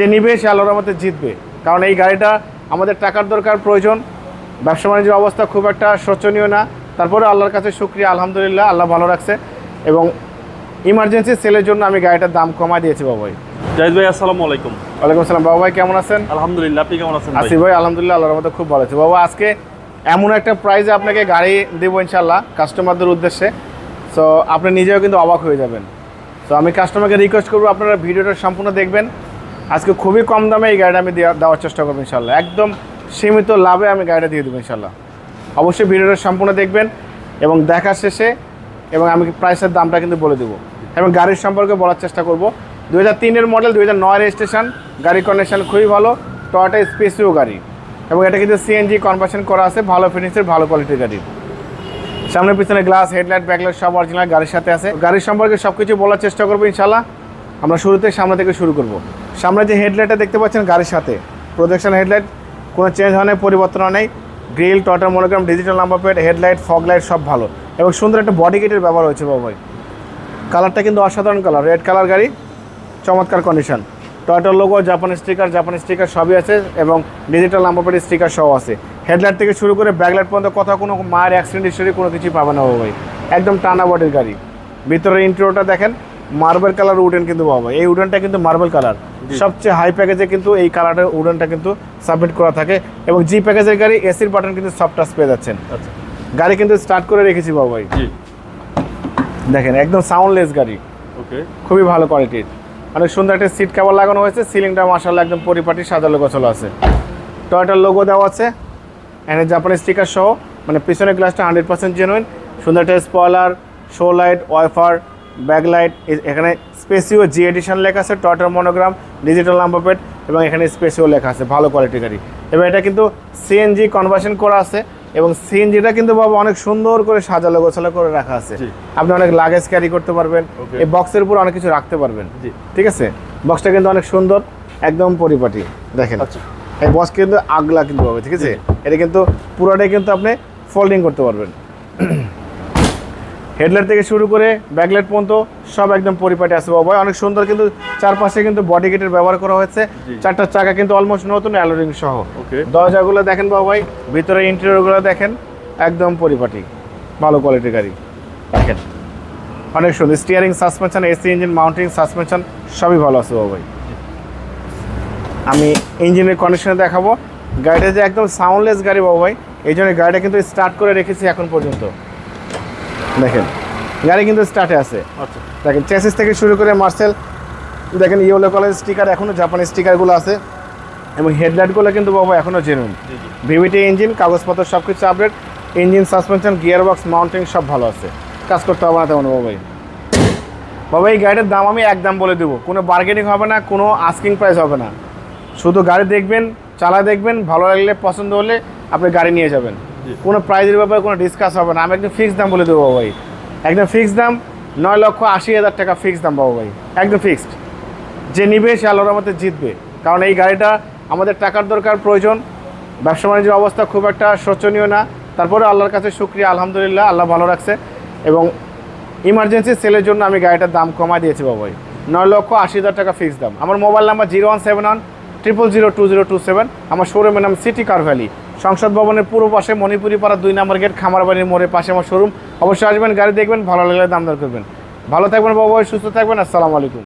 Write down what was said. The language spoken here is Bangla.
যে নিবে সে আল্লাহর মধ্যে জিতবে। কারণ এই গাড়িটা আমাদের টাকার দরকার প্রয়োজন। ব্যবসা বাণিজ্যের অবস্থা খুব একটা শোচনীয় না। তারপরে আল্লাহর কাছে শুক্রিয়া আলহামদুলিল্লাহ আল্লাহ ভালো রাখছে। এবং ইমার্জেন্সি সেলের জন্য আমি গাড়িটার দাম কমায় দিয়েছি বাবাই জাহিদ ভাই আসসালামু আলাইকুম। ওয়ালাইকুম আসসালাম বাবা ভাই কেমন আছেন? আলহামদুলিল্লাহ আপনি কেমন আছেন আসি ভাই আলহামদুলিল্লাহ আল্লাহর মধ্যে খুব ভালো আছে। বাবা আজকে এমন একটা প্রাইজে আপনাকে গাড়ি দেবো ইনশাল্লাহ কাস্টমারদের উদ্দেশ্যে। সো আপনি নিজেও কিন্তু অবাক হয়ে যাবেন। তো আমি কাস্টমারকে রিকোয়েস্ট করব আপনারা ভিডিওটা সম্পূর্ণ দেখবেন। আজকে খুবই কম দামে এই গাড়িটা আমি দেওয়া- দেওয়ার চেষ্টা করব ইনশাল্লাহ একদম সীমিত লাভে আমি গাড়িটা দিয়ে দেবো ইনশাল্লাহ অবশ্যই ভিডিওটা সম্পূর্ণ দেখবেন এবং দেখার শেষে এবং আমি প্রাইসের দামটা কিন্তু বলে দেবো। এবং গাড়ির সম্পর্কে বলার চেষ্টা করব। দু হাজার তিনের মডেল দু হাজার নয় রেজিস্ট্রেশন গাড়ির কন্ডিশন খুবই ভালো টয়টা স্পেসিও গাড়ি। এবং এটা কিন্তু সিএনজি কনভার্সন করা আছে, ভালো ফিনিশের ভালো কোয়ালিটির গাড়ি। সামনে পিছনে গ্লাস হেডলাইট ব্যাকলাইট সব অরিজিনাল গাড়ির সাথে আছে। গাড়ির সম্পর্কে সব কিছু বলার চেষ্টা করব ইনশাল্লাহ আমরা শুরুতে সামনে থেকে শুরু করব। সামনে যে হেডলাইটটা দেখতে পাচ্ছেন গাড়ির সাথে প্রোজেকশন হেডলাইট কোনো চেঞ্জ হয় পরিবর্তন হয় নাই grill টটার monogram digital number plate headlight fog light সব ভালো। এবং সুন্দর একটা বডি কিটের ব্যবহার হয়েছে বাবু ভাই। কালারটা কিন্তু অসাধারণ কালার রেড কালার গাড়ি, চমৎকার কন্ডিশন টয়টার লোগো জাপানি স্টিকার জাপানি স্টিকার সবই আছে, এবং ডিজিটাল নাম্বার প্লেট স্টিকার সহ আছে। হেডলাইট থেকে শুরু করে ব্যাকলাইট পর্যন্ত কথা কোনো মায়ের অ্যাক্সিডেন্ট হিস্টোরি কোনো কিছুই পাবে না বাবু ভাই। একদম টানা বডির গাড়ি। ভিতরের ইন্টেরিয়রটা দেখেন মার্বেল কালার উডেন কিন্তু বাবা এই উডেনটা কিন্তু মার্বেল কালার সবচেয়ে হাই প্যাকেজে কিন্তু এই কালারের উডেনটা কিন্তু সাবমিট করা থাকে। এবং জি প্যাকেজের গাড়ি এসির বাটন কিন্তু সফট টাচ পেয়ে যাচ্ছেন। আচ্ছা। গাড়ি কিন্তু স্টার্ট করে রেখেছি বাবা ভাই। জি। দেখেন একদম সাউন্ডলেস গাড়ি। ওকে। খুবই ভালো কোয়ালিটির অনেক সুন্দর একটা সিট কাভার লাগানো হয়েছে। সিলিংটা মার্শাল্লাহ একদম পরিপাটি সাজালো গোছালো আছে। টয়টার লোগো দেওয়া আছে। এখানে জাপানি স্টিকার সহ। মানে পিছনের গ্লাসটা হান্ড্রেড পার্সেন্ট জেনুইন সুন্দর একটা spoiler show light wiper back light এখানে স্পেসিও জি এডিশন লেখা আছে টয়টার মনোগ্রাম ডিজিটাল নাম্বার প্লেট এবং এখানে স্পেসিও লেখা আছে ভালো কোয়ালিটি গাড়ি। এবং এটা কিন্তু সিএনজি কনভার্সন করা আছে এবং সিএনজিটা কিন্তু বাবা অনেক সুন্দর করে সাজালো গোছালো করে রাখা আছে। আপনি অনেক লাগেজ ক্যারি করতে পারবেন এই বক্সের উপর অনেক কিছু রাখতে পারবেন। জি। ঠিক আছে? বক্সটা কিন্তু অনেক সুন্দর একদম পরিপাটি দেখেন। আচ্ছা। এই বক্স কিন্তু আগলা কিন্তু হবে ঠিক আছে? এটা কিন্তু পুরোটাই কিন্তু আপনি ফোল্ডিং করতে পারবেন। হেডলাইট থেকে শুরু করে ব্যাকলাইট পর্যন্ত সব একদম পরিপাটি আছে বাবা। অনেক সুন্দর কিন্তু চারপাশে কিন্তু বডি গেটের ব্যবহার করা হয়েছে। চারটা চাকা কিন্তু অলমোস্ট নতুন অ্যালোরিং সহ। ওকে। দরজাগুলো দেখেন বাবা ভাই ভিতরে ইন্টেরিয়রগুলো দেখেন একদম পরিপাটি ভালো কোয়ালিটির গাড়ি। দেখেন অনেক সুন্দর। Steering suspension AC engine mounting suspension সবই ভালো আছে বাবা ভাই। আমি ইঞ্জিনের কন্ডিশনে দেখাবো। গাড়িটা যে একদম সাউন্ডলেস গাড়ি বাবু ভাই এই জন্য গাড়িটা কিন্তু স্টার্ট করে রেখেছি এখন পর্যন্ত। দেখেন গাড়ি কিন্তু স্টার্টে আছে। আচ্ছা। দেখেন চেসিস থেকে শুরু করে মার্সেল দেখেন ইয়েলো কালার স্টিকার এখনও জাপানি স্টিকারগুলো আছে। এবং হেডলাইটগুলো কিন্তু বাবা এখনও জেনুইন ভিভিটি ইঞ্জিন কাগজপত্র সব কিছু update engine suspension gear box mounting সব ভালো আছে। কাজ করতে হবে না তেমন বাবাই বাবা এই গাড়িটার দাম আমি একদম বলে দেবো। কোনো বার্গেনিং হবে না কোনো আস্কিং প্রাইস হবে না। শুধু গাড়ি দেখবেন চালা দেখবেন ভালো লাগলে পছন্দ হলে আপনি গাড়ি নিয়ে যাবেন। কোনো প্রাইজের ব্যাপারে কোনো ডিসকাস হবে না। আমি একদম ফিক্সড দাম বলে দেবো ভাই। একদম ফিক্সড দাম, নয় লক্ষ আশি হাজার টাকা ফিক্সড দাম বাবু ভাই। একদম ফিক্সড যে নিবে সে আল্লাহর মধ্যে জিতবে। কারণ এই গাড়িটা আমাদের টাকার দরকার, প্রয়োজন। ব্যবসা বাণিজ্যের অবস্থা খুব একটা শোচনীয় না। তারপরে আল্লাহর কাছে শুক্রিয়া, আলহামদুলিল্লাহ, আল্লাহ ভালো রাখছে। এবং ইমার্জেন্সি সেলের জন্য আমি গাড়িটার দাম কমায় দিয়েছি বাবাই নয় লক্ষ আশি হাজার টাকা ফিক্স দাম। আমার mobile number zero one seven one triple zero two zero two seven আমার শোরুমের নাম সিটি কার ভ্যালি সংসদ ভবনের পূর্ব পাশে মণিপুরি পাড়া দুই নম্বর গেট খামারবাড়ির মোড়ে পাশে আমার শোরুম। অবশ্যই আসবেন, গাড়ি দেখবেন, ভালো লাগলে দাম দর করবেন। ভালো থাকবেন বাবু সুস্থ থাকবেন, আসসালামু আলাইকুম।